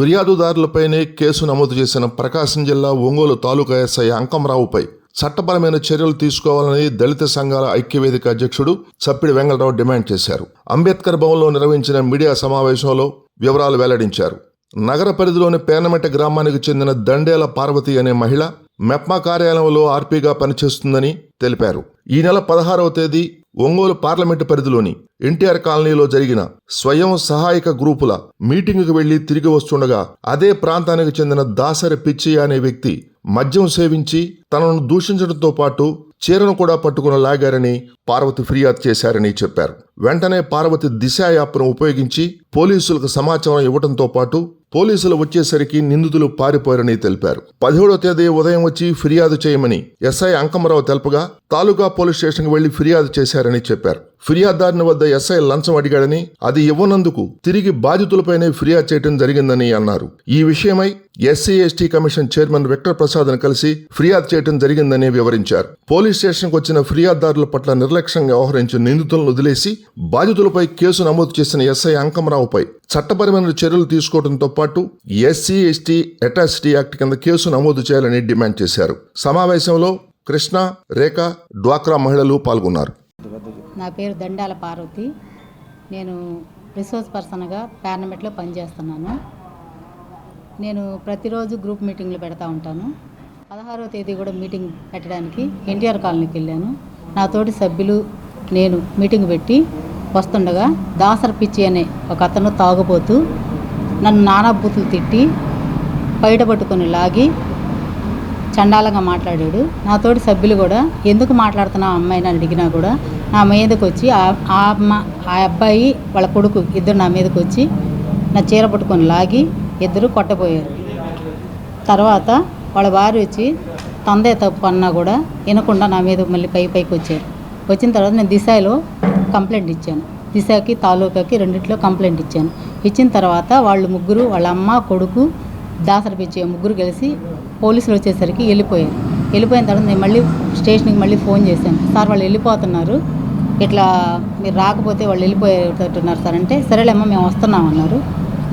ఫిర్యాదుదారులపైనే case నమోదు చేసిన ప్రకాశం జిల్లా ఒంగోలు తాలూకా ఎస్ఐ అంకంరావుపై చట్టపరమైన చర్యలు తీసుకోవాలని దళిత సంఘాల ఐక్యవేదిక అధ్యక్షుడు చప్పిడి వెంగళరావు డిమాండ్ చేశారు. అంబేద్కర్ భవన్లో నిర్వహించిన మీడియా సమావేశంలో వివరాలు వెల్లడించారు. నగర పరిధిలోని పేర్నమెట్ట గ్రామానికి చెందిన దండేల పార్వతి అనే మహిళ మెప్మా కార్యాలయంలో ఆర్పీగా పనిచేస్తుందని తెలిపారు. ఈ నెల పదహారవ తేదీ ఒంగోలు పార్లమెంటు పరిధిలోని ఎన్టీఆర్ కాలనీలో జరిగిన స్వయం సహాయక గ్రూపుల మీటింగుకు వెళ్ళి తిరిగి వస్తుండగా అదే ప్రాంతానికి చెందిన దాసరి పిచ్చి అనే వ్యక్తి మద్యం సేవించి తనను దూషించడంతో పాటు చీరను కూడా పట్టుకుని లాగారని పార్వతి ఫిర్యాదు చేశారని చెప్పారు. వెంటనే పార్వతి దిశ యాప్ను ఉపయోగించి పోలీసులకు సమాచారం ఇవ్వడంతో పాటు పోలీసులు వచ్చేసరికి నిందితులు పారిపోయారని తెలిపారు. పదిహేడో తేదీ ఉదయం వచ్చి ఫిర్యాదు చేయమని ఎస్ఐ అంకమరావు తెలపగా తాలూకా పోలీస్ స్టేషన్కి వెళ్ళి ఫిర్యాదు చేశారని చెప్పారు. ఫిర్యాదుదారుని వద్ద ఎస్ఐ లంచం అడిగాడని అది ఇవ్వనందుకు తిరిగి బాధితులపైనే ఫిర్యాదు చేయడం జరిగిందని అన్నారు. ఈ విషయమై SC ST commission chairman Victor ప్రసాద్ను కలిసి ఫిర్యాదు చేయడం జరిగిందని వివరించారు. పోలీస్ స్టేషన్కు వచ్చిన ఫిర్యాదుదారుల పట్ల నిర్లక్ష్యంగా వ్యవహరించిన నిందితులను వదిలేసి బాధితులపై కేసు నమోదు చేసిన ఎస్ఐ అంకమరావుపై చట్టపరమైన చర్యలు తీసుకోవడంతో పాటు ఎస్సీ ఎస్టీ అటాసిటీ యాక్ట్ కింద కేసు నమోదు చేయాలని డిమాండ్ చేశారు. సమావేశంలో కృష్ణ రేఖ డ్వాక్రా మహిళలు పాల్గొన్నారు. నా పేరు దండాల పార్వతి. నేను రిసోర్స్ పర్సన్గా పార్లమెంట్లో పనిచేస్తున్నాను. నేను ప్రతిరోజు గ్రూప్ మీటింగ్లు పెడతా ఉంటాను. పదహారవ తేదీ కూడా మీటింగ్ పెట్టడానికి ఎన్టీఆర్ కాలనీకి వెళ్ళాను. నాతోటి సభ్యులు నేను మీటింగ్ పెట్టి వస్తుండగా దాసర్ పిచ్చి అనే ఒక అతను తాగుపోతూ నన్ను నానాబూతులు తిట్టి బయట పట్టుకొని లాగి చండాలంగా మాట్లాడాడు. నాతోటి సభ్యులు కూడా ఎందుకు మాట్లాడుతున్నావు అమ్మాయిని అని అడిగినా కూడా నా మీదకి వచ్చి ఆ- అమ్మ ఆ అబ్బాయి వాళ్ళ కొడుకు ఇద్దరు నా మీదకి వచ్చి నా చీర పట్టుకొని లాగి ఇద్దరు కొట్టబోయారు. తర్వాత వాళ్ళ వారు వచ్చి తందే తప్పు అన్నా కూడా వినకుండా నా మీద మళ్ళీ పై పైకి వచ్చారు. వచ్చిన తర్వాత నేను దిశలో కంప్లైంట్ ఇచ్చాను. దిశకి తాలూకాకి రెండిట్లో కంప్లైంట్ ఇచ్చాను. ఇచ్చిన తర్వాత వాళ్ళు ముగ్గురు వాళ్ళ అమ్మ కొడుకు దాసరి పిచ్చే ముగ్గురు కలిసి పోలీసులు వచ్చేసరికి వెళ్ళిపోయారు. వెళ్ళిపోయిన తర్వాత నేను మళ్ళీ స్టేషన్కి మళ్ళీ ఫోన్ చేశాను. సార్ వాళ్ళు వెళ్ళిపోతున్నారు. ఇట్లా మీరు రాకపోతే వాళ్ళు వెళ్ళిపోయేటట్టున్నారు సార్. అంటే సరేలేమ్మా మేము వస్తున్నాం అన్నారు.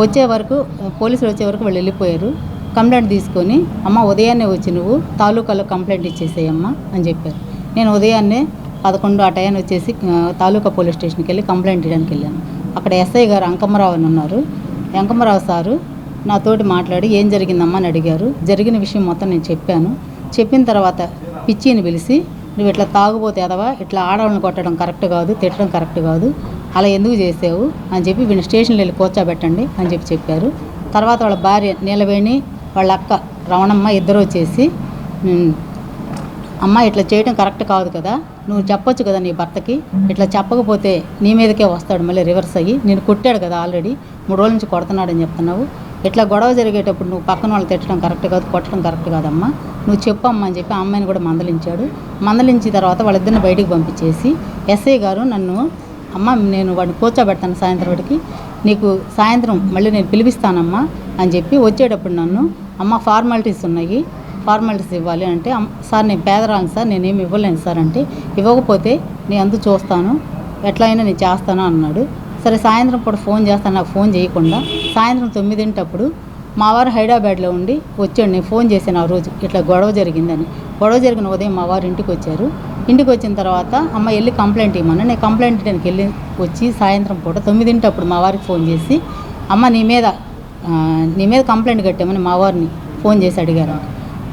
వచ్చే వరకు పోలీసులు వచ్చే వరకు వాళ్ళు వెళ్ళిపోయారు. కంప్లైంట్ తీసుకొని అమ్మ ఉదయాన్నే వచ్చి నువ్వు తాలూకాలో కంప్లైంట్ ఇచ్చేసేయమ్మా అని చెప్పారు. నేను ఉదయాన్నే పదకొండు ఆ టైం వచ్చేసి తాలూకా పోలీస్ స్టేషన్కి వెళ్ళి కంప్లైంట్ ఇవ్వడానికి వెళ్ళాను. అక్కడ ఎస్ఐ గారు అంకమ్మరావు అని ఉన్నారు. అంకమ్మరావు సారు నాతోటి మాట్లాడి ఏం జరిగిందమ్మా అని అడిగారు. జరిగిన విషయం మొత్తం నేను చెప్పాను. చెప్పిన తర్వాత పిచ్చిని పిలిచి నువ్వు ఇట్లా తాగుపోతే అదవా? ఇట్లా ఆడవాళ్ళని కొట్టడం కరెక్ట్ కాదు తిట్టడం కరెక్ట్ కాదు. అలా ఎందుకు చేసావు? అని చెప్పి వీళ్ళని స్టేషన్లో వెళ్ళి కూర్చోబెట్టండి అని చెప్పి చెప్పారు. తర్వాత వాళ్ళ భార్య నీలవేణి వాళ్ళ అక్క రవణమ్మ ఇద్దరు వచ్చేసి అమ్మ ఇట్లా చేయడం కరెక్ట్ కాదు కదా నువ్వు చెప్పొచ్చు కదా నీ భర్తకి? ఇట్లా చెప్పకపోతే నీ మీదకే వస్తాడు మళ్ళీ రివర్స్ అయ్యి. నేను కొట్టాడు కదా ఆల్రెడీ మూడు రోజుల నుంచి కొడుతున్నాడని చెప్తున్నావు. ఇట్లా గొడవ జరిగేటప్పుడు నువ్వు పక్కన వాళ్ళు తిట్టడం కరెక్ట్ కాదు కొట్టడం కరెక్ట్ కాదమ్మా. నువ్వు చెప్పమ్మా అని చెప్పి ఆ అమ్మాయిని కూడా మందలించాడు. మందలించిన తర్వాత వాళ్ళిద్దరిని బయటికి పంపించేసి ఎస్ఐ గారు నన్ను అమ్మ నేను వాడిని కూర్చోబెడతాను సాయంత్రం వాడికి నీకు సాయంత్రం మళ్ళీ నేను పిలిపిస్తానమ్మా అని చెప్పి వచ్చేటప్పుడు నన్ను అమ్మ ఫార్మాలిటీస్ ఉన్నాయి. ఫార్మాలిటీస్ ఇవ్వాలి అంటే సార్ నేను పేదరాను సార్ నేనేమి ఇవ్వలేను సార్ అంటే ఇవ్వకపోతే నేను అందు చూస్తాను? ఎట్లా అయినా నేను చేస్తాను అన్నాడు. సరే సాయంత్రం పూట ఫోన్ చేస్తాను నాకు ఫోన్ చేయకుండా సాయంత్రం తొమ్మిదింటప్పుడు మా వారు హైదరాబాద్లో ఉండి వచ్చాడు నేను ఫోన్ చేశాను ఆ రోజు. ఇట్లా గొడవ జరిగిందని. గొడవ జరిగిన ఉదయం మా వారు ఇంటికి వచ్చారు. ఇంటికి వచ్చిన తర్వాత అమ్మ వెళ్ళి కంప్లైంట్ ఇవ్వమని. నేను కంప్లైంట్ ఇవ్వడానికి వెళ్ళి వచ్చి సాయంత్రం పూట తొమ్మిదింటప్పుడు మా వారికి ఫోన్ చేసి అమ్మ నీ మీద నీ మీద కంప్లైంట్ కట్టామని మా వారిని ఫోన్ చేసి అడిగారు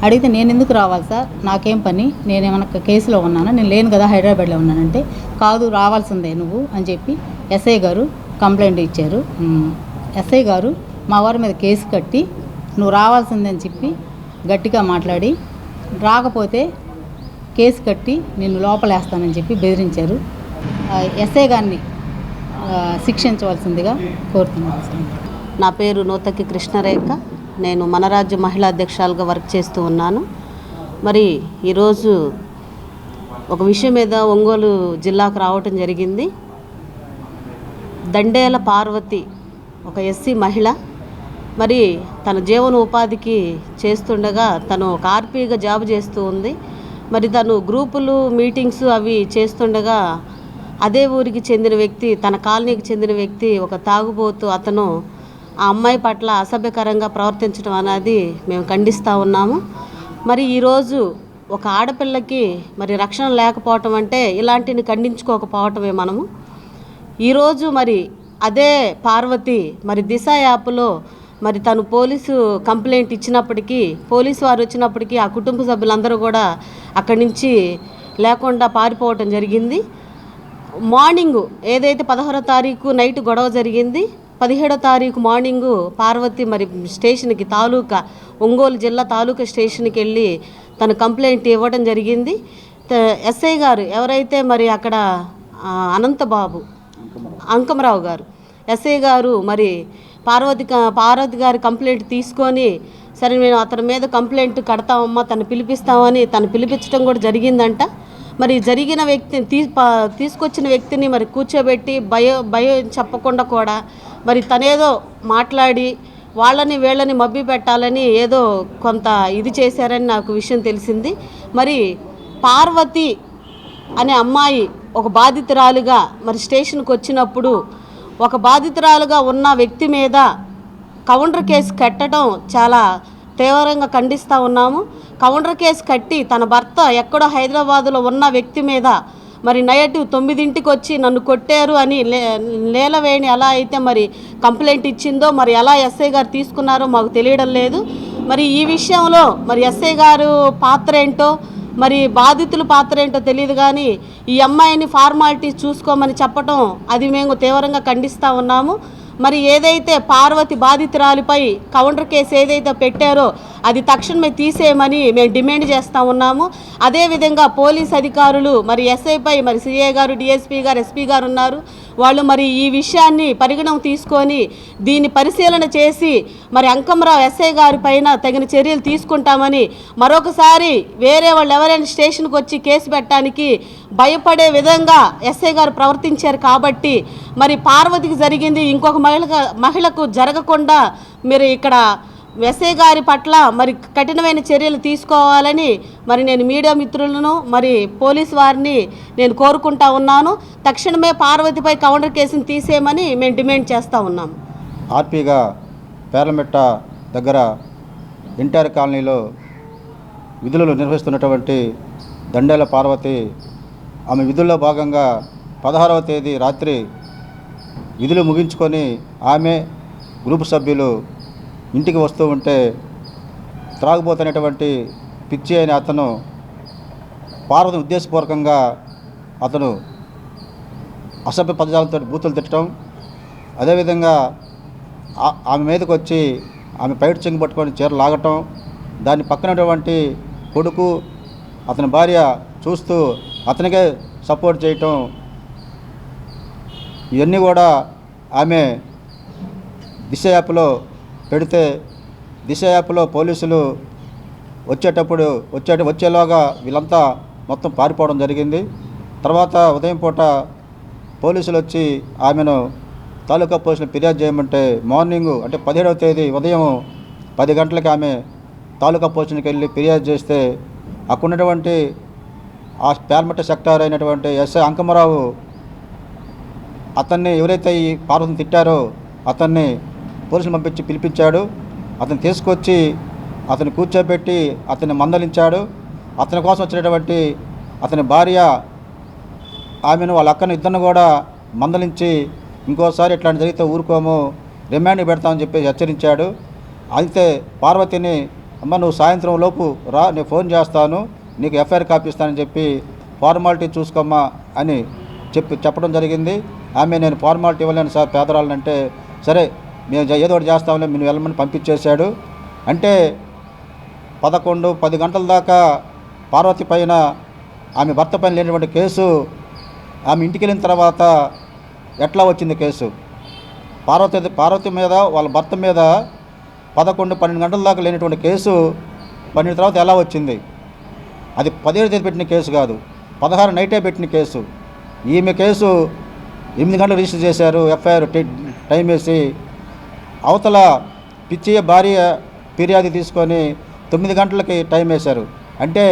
అడిగితే నేను ఎందుకు రావాలి సార్? నాకేం పని? నేను ఏమైనా కేసులో ఉన్నానా? నేను లేను కదా హైదరాబాద్లో ఉన్నానంటే. కాదు రావాల్సిందే నువ్వు అని చెప్పి ఎస్ఐ గారు కంప్లైంట్ ఇచ్చారు. ఎస్ఐ గారు మా వారి మీద కేసు కట్టి నువ్వు రావాల్సిందని చెప్పి గట్టిగా మాట్లాడి రాకపోతే కేసు కట్టి నిన్ను లోపలేస్తానని చెప్పి బెదిరించారు. ఎస్ఐ గారిని శిక్షించవలసిందిగా కోరుతున్నాను సార్. నా పేరు నూతకి కృష్ణరేఖ. నేను మనరాజ్య మహిళా అధ్యక్షాలుగా వర్క్ చేస్తూ ఉన్నాను. మరి ఈరోజు ఒక విషయం మీద ఒంగోలు జిల్లాకు రావటం జరిగింది. దండేల పార్వతి ఒక ఎస్సీ మహిళ. మరి తన జీవన ఉపాధికి చేస్తుండగా తను ఒక ఆర్పీగా జాబ్ చేస్తూ ఉంది. మరి తను గ్రూపులు మీటింగ్స్ అవి చేస్తుండగా అదే ఊరికి చెందిన వ్యక్తి తన కాలనీకి చెందిన వ్యక్తి ఒక తాగుబోతు అతను ఆ అమ్మాయి పట్ల అసభ్యకరంగా ప్రవర్తించడం అనేది మేము ఖండిస్తూ ఉన్నాము. మరి ఈరోజు ఒక ఆడపిల్లకి మరి రక్షణ లేకపోవటం అంటే ఇలాంటిని ఖండించుకోకపోవటమే మనము. ఈరోజు మరి అదే పార్వతి మరి దిశ యాప్లో మరి తను పోలీసు కంప్లైంట్ ఇచ్చినప్పటికీ పోలీసు వారు వచ్చినప్పటికీ ఆ కుటుంబ సభ్యులందరూ కూడా అక్కడి నుంచి లేకుండా పారిపోవటం జరిగింది. మార్నింగ్ ఏదైతే పదహారో తారీఖు నైట్ గొడవ జరిగింది పదిహేడో తారీఖు మార్నింగు పార్వతి మరి స్టేషన్కి తాలూకా ఒంగోలు జిల్లా తాలూకా స్టేషన్కి వెళ్ళి తన కంప్లైంట్ ఇవ్వడం జరిగింది. ఎస్ఐ గారు ఎవరైతే మరి అక్కడ అనంతబాబు అంకమరావు గారు. ఎస్ఐ గారు మరి పార్వతి క- పార్వతి గారి కంప్లైంట్ తీసుకొని సరే మేము అతని మీద కంప్లైంట్ కడతామమ్మా తను పిలిపిస్తామని తను పిలిపించడం కూడా జరిగిందంట. మరి జరిగిన వ్యక్తిని తీ తీసుకొచ్చిన వ్యక్తిని మరి కూర్చోబెట్టి భయం భయం చెప్పకుండా కూడా మరి తనేదో మాట్లాడి వాళ్ళని వీళ్ళని మబ్బి పెట్టాలని ఏదో కొంత ఇది చేశారని నాకు విషయం తెలిసింది. మరి పార్వతి అనే అమ్మాయి ఒక బాధితురాలుగా మరి స్టేషన్కి వచ్చినప్పుడు ఒక బాధితురాలుగా ఉన్న వ్యక్తి మీద కౌంటర్ కేసు కట్టడం చాలా తీవ్రంగా ఖండిస్తూ ఉన్నాము. కౌంటర్ కేసు కట్టి తన భర్త ఎక్కడో హైదరాబాదులో ఉన్న వ్యక్తి మీద మరి నైట్ తొమ్మిదింటికి వచ్చి నన్ను కొట్టారు అని లే లేలవేణి ఎలా అయితే మరి కంప్లైంట్ ఇచ్చిందో మరి ఎలా ఎస్ఐ గారు తీసుకున్నారో మాకు తెలియడం లేదు. మరి ఈ విషయంలో మరి ఎస్ఐ గారు పాత్ర ఏంటో మరి బాధితుల పాత్ర ఏంటో తెలియదు కానీ ఈ అమ్మాయిని ఫార్మాలిటీ చూసుకోమని చెప్పటం అది మేము తీవ్రంగా ఖండిస్తూ ఉన్నాము. మరి ఏదైతే పార్వతి బాధితురాలిపై కౌంటర్ కేసు ఏదైతే పెట్టారో అది తక్షణమే తీసేయమని మేము డిమాండ్ చేస్తూ ఉన్నాము. అదేవిధంగా పోలీస్ అధికారులు మరి ఎస్ఐపై మరి సిఏ గారు డిఎస్పీ గారు ఎస్పీ గారు ఉన్నారు. వాళ్ళు మరి ఈ విషయాన్ని పరిగణన తీసుకొని దీన్ని పరిశీలన చేసి మరి అంకమరావు ఎస్ఐ గారి పైన తగిన చర్యలు తీసుకుంటామని మరొకసారి వేరే వాళ్ళు ఎవరైనా స్టేషన్కి వచ్చి కేసు పెట్టడానికి భయపడే విధంగా ఎస్ఐ గారు ప్రవర్తించారు కాబట్టి మరి పార్వతికి జరిగింది. ఇంకొక మహిళ మహిళకు జరగకుండా మీరు ఇక్కడ వెసే గారి పట్ల మరి కఠినమైన చర్యలు తీసుకోవాలని మరి నేను మీడియా మిత్రులను మరి పోలీస్ వారిని నేను కోరుకుంటా ఉన్నాను. తక్షణమే పార్వతిపై కౌంటర్ కేసును తీసేయమని మేము డిమాండ్ చేస్తూ ఉన్నాం. ఆర్పీగా పేర్లమెట్ట దగ్గర ఎన్టీఆర్ కాలనీలో విధులు నిర్వహిస్తున్నటువంటి దండేల పార్వతి ఆమె విధుల్లో భాగంగా పదహారవ తేదీ రాత్రి విధులు ముగించుకొని ఆమె గ్రూపు సభ్యులు ఇంటికి వస్తూ ఉంటే త్రాగుబోతున్నటువంటి పిచ్చి అయిన అతను పార్వతిని ఉద్దేశపూర్వకంగా అతను అసభ్య పదజాలతో బూతులు తిట్టడం. అదేవిధంగా ఆ- ఆమె మీదకి వచ్చి ఆమె పైట చెంగు పట్టుకొని చీర లాగటం. దాని పక్కనటువంటి కొడుకు అతని భార్య చూస్తూ అతనికే సపోర్ట్ చేయటం. ఇవన్నీ కూడా ఆమె దిశ యాప్లో పెడితే దిశ యాప్లో పోలీసులు వచ్చేటప్పుడు వచ్చే వచ్చేలాగా వీళ్ళంతా మొత్తం పారిపోవడం జరిగింది. తర్వాత ఉదయం పూట పోలీసులు వచ్చి ఆమెను తాలూకా పోలీసులు ఫిర్యాదు చేయమంటే మార్నింగ్ అంటే పదిహేడవ తేదీ ఉదయం పది గంటలకి ఆమె తాలూకా పోలీసులకు వెళ్ళి ఫిర్యాదు చేస్తే అక్కడ ఉన్నటువంటి ఆ పేర్మట సెక్టార్ అయినటువంటి ఎస్ఐ అంకమరావు అతన్ని ఎవరైతే ఈ పార్వతిని తిట్టారో అతన్ని పోలీసులు పంపించి పిలిపించాడు. అతను తీసుకొచ్చి అతను కూర్చోబెట్టి అతన్ని మందలించాడు. అతని కోసం వచ్చినటువంటి అతని భార్య ఆమెను వాళ్ళ అక్కను ఇద్దరిని కూడా మందలించి ఇంకోసారి ఇట్లాంటి జరిగితే ఊరుకోము రిమాండ్ పెడతామని చెప్పి హెచ్చరించాడు. అయితే పార్వతిని అమ్మ నువ్వు సాయంత్రం లోపు రా నేను ఫోన్ చేస్తాను నీకు ఎఫ్ఐఆర్ కాపీ ఇస్తానని చెప్పి ఫార్మాలిటీ చూసుకోమ్మా అని చెప్పి చెప్పడం జరిగింది. ఆమె నేను ఫార్మాలిటీ ఇవ్వలేను సార్ పేదరాలంటే సరే మేము ఏదో ఒకటి చేస్తాంలే మేము వెళ్ళమని పంపించేశాడు. అంటే పదకొండు పది గంటల దాకా పార్వతి పైన ఆమె భర్త పైన లేనటువంటి కేసు ఆమె ఇంటికి వెళ్ళిన తర్వాత ఎట్లా వచ్చింది కేసు? పార్వతి పార్వతి మీద వాళ్ళ భర్త మీద పదకొండు పన్నెండు గంటల దాకా లేనటువంటి కేసు పన్నెండు తర్వాత ఎలా వచ్చింది? అది పదిహేడు తేదీ పెట్టిన కేసు కాదు పదహారు నైటే పెట్టిన కేసు. ఈమె కేసు ఎనిమిది గంటలు రిజిస్టర్ చేశారు ఎఫ్ఐఆర్ టైం వేసి అవతల పిచ్చయ్య భార్య ఫిర్యాదు తీసుకొని తొమ్మిది గంటలకి టైం వేశారు. అంటే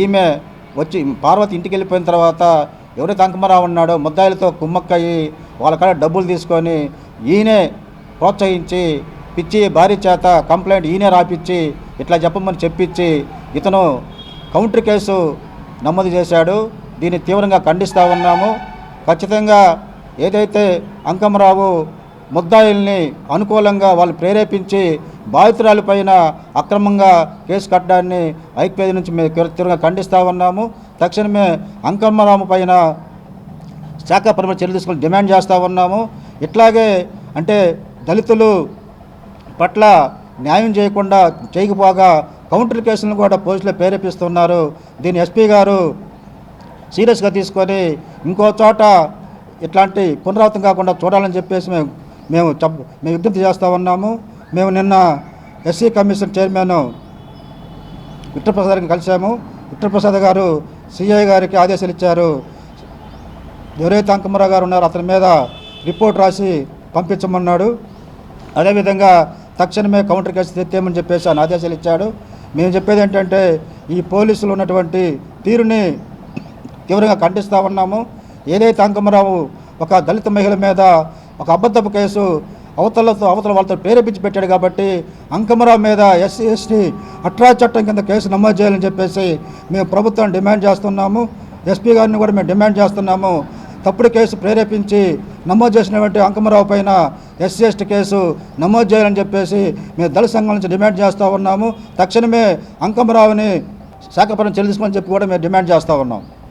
ఈమె వచ్చి పార్వతి ఇంటికి వెళ్ళిపోయిన తర్వాత ఎవరైతే అంకమరావు ఉన్నాడో ముద్దాయిలతో కుమ్మక్కయ్యి వాళ్ళ కాడ డబ్బులు తీసుకొని ఈయనే ప్రోత్సహించి పిచ్చి భార్య చేత కంప్లైంట్ ఈయనే రాపిచ్చి ఇట్లా చెప్పమని చెప్పించి ఇతను కౌంటర్ కేసు నమోదు చేశాడు. దీన్ని తీవ్రంగా ఖండిస్తూ ఉన్నాము. ఖచ్చితంగా ఏదైతే అంకమరావు ముద్దాయిల్ని అనుకూలంగా వాళ్ళు ప్రేరేపించి బాధితురాలిపైన అక్రమంగా కేసు కట్టడాన్ని ఐక్యవేది నుంచి మేము తీవ్రంగా ఖండిస్తూ ఉన్నాము. తక్షణమే అంకమ్మరాము పైన శాఖాపరమైన చర్యలు తీసుకొని డిమాండ్ చేస్తూ ఉన్నాము. ఇట్లాగే అంటే దళితులు పట్ల న్యాయం చేయకుండా చేయకపోగా కౌంటర్ కేసులను కూడా పోలీసులు ప్రేరేపిస్తున్నారు. దీన్ని ఎస్పీ గారు సీరియస్గా తీసుకొని ఇంకో చోట ఇట్లాంటి పునరావృతం కాకుండా చూడాలని చెప్పేసి మేము మేము మేము విజ్ఞప్తి చేస్తూ ఉన్నాము. మేము నిన్న ఎస్సీ కమిషన్ చైర్మన్ విఠలప్రసాద్ గారిని కలిశాము. విఠలప్రసాద్ గారు సిఐ గారికి ఆదేశాలు ఇచ్చారు. ఎవరైతే అంకమరావు గారు ఉన్నారో అతని మీద రిపోర్ట్ రాసి పంపించమన్నాడు. అదేవిధంగా తక్షణమే కౌంటర్ కేసు తెచ్చేయమని చెప్పేసి ఆయన ఆదేశాలు ఇచ్చాడు. మేము చెప్పేది ఏంటంటే ఈ పోలీసులు ఉన్నటువంటి తీరుని తీవ్రంగా ఖండిస్తూ ఉన్నాము. ఏదైతే అంకమరావు ఒక దళిత మహిళ మీద ఒక అబద్ధపు కేసు అవతలతో అవతల వాళ్ళతో ప్రేరేపించి పెట్టాడు కాబట్టి అంకమరావు మీద ఎస్సీ ఎస్టీ అట్రా చట్టం కింద కేసు నమోదు చేయాలని చెప్పేసి మేము ప్రభుత్వం డిమాండ్ చేస్తున్నాము. ఎస్పీ గారిని కూడా మేము డిమాండ్ చేస్తున్నాము. తప్పుడు కేసు ప్రేరేపించి నమోదు చేసినటువంటి అంకమరావు పైన ఎస్సీ ఎస్టీ కేసు నమోదు చేయాలని చెప్పేసి మేము దళిత సంఘం నుంచి డిమాండ్ చేస్తూ ఉన్నాము. తక్షణమే అంకమరావుని శాఖపరం చెల్లించమని చెప్పి కూడా మేము డిమాండ్ చేస్తూ ఉన్నాం.